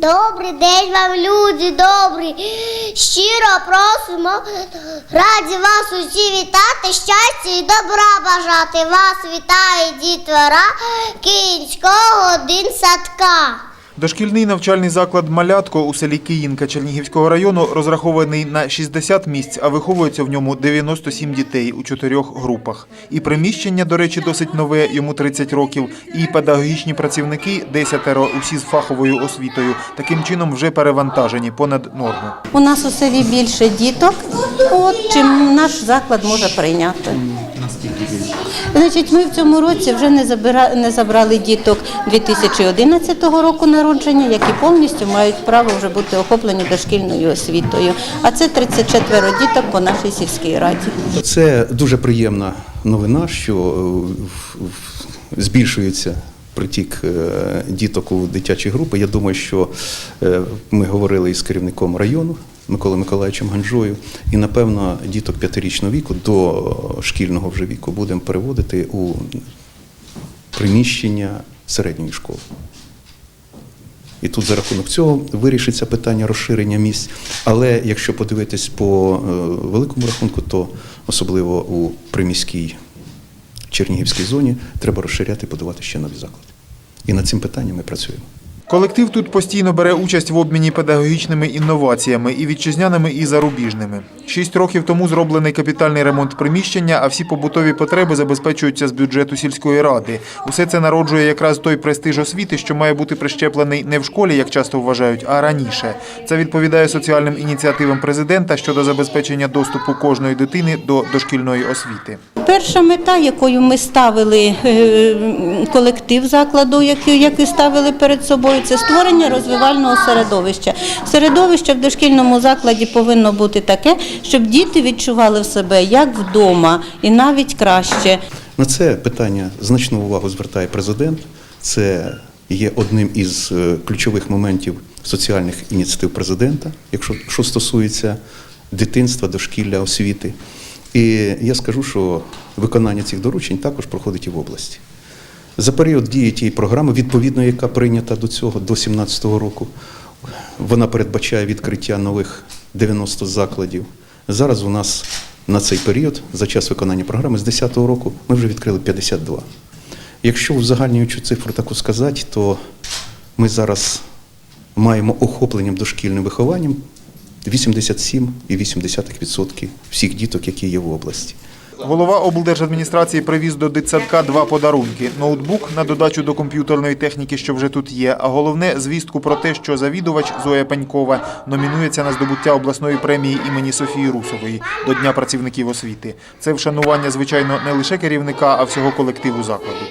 Добрий день вам, люди добрі. Щиро просимо. Раді вас усі вітати, щастя і добра бажати. Вас вітає дітвора Київського дитсадка. Дошкільний навчальний заклад Малятко у селі Київка Чернігівського району розрахований на 60 місць, а виховується в ньому 97 дітей у чотирьох групах. І приміщення, до речі, досить нове, йому 30 років, і педагогічні працівники, десятеро, усі з фаховою освітою, таким чином вже перевантажені понад норму. У нас у селі більше діток, от, чим наш заклад може прийняти. Значить, ми в цьому році вже не, забира... не забрали діток 2011 року народження, які повністю мають право вже бути охоплені дошкільною освітою. А це 34 діток по нашій сільській раді. Це дуже приємна новина, що е, збільшується притік е, діток у дитячі групи. Я думаю, що е, ми говорили із керівником району Миколою Миколаївичем Ганжою, і напевно діток п'ятирічного віку до шкільного вже віку будемо переводити у приміщення середньої школи. І тут за рахунок цього вирішиться питання розширення місць. Але якщо подивитись по е, великому рахунку, то особливо у приміській Чернігівській зоні треба розширяти і будувати ще нові заклади. І над цим питанням ми працюємо. Колектив тут постійно бере участь в обміні педагогічними інноваціями і вітчизняними, і зарубіжними. Шість років тому зроблений капітальний ремонт приміщення, а всі побутові потреби забезпечуються з бюджету сільської ради. Усе це народжує якраз той престиж освіти, що має бути прищеплений не в школі, як часто вважають, а раніше. Це відповідає соціальним ініціативам президента щодо забезпечення доступу кожної дитини до дошкільної освіти. Перша мета, якою ми ставили е, колектив закладу, який, який ставили перед собою, це створення розвивального середовища. Середовище в дошкільному закладі повинно бути таке, щоб діти відчували в себе як вдома, і навіть краще. На це питання значну увагу звертає президент. Це є одним із е, ключових моментів соціальних ініціатив президента, якщо що стосується дитинства, дошкілля, освіти. І я скажу, що виконання цих доручень також проходить і в області. За період дії тієї програми, відповідно, яка прийнята до цього, до 2017 року, вона передбачає відкриття нових 90 закладів. Зараз у нас на цей період, за час виконання програми, з 2010 року, ми вже відкрили 52. Якщо узагальнюючу цифру таку сказати, то ми зараз маємо охопленням дошкільним вихованням 87,8% всіх діток, які є в області. Голова облдержадміністрації привіз до дитсадка два подарунки: ноутбук на додачу до комп'ютерної техніки, що вже тут є. А головне звістку про те, що завідувач Зоя Панькова номінується на здобуття обласної премії імені Софії Русової до Дня працівників освіти. Це вшанування, звичайно, не лише керівника, а всього колективу закладу.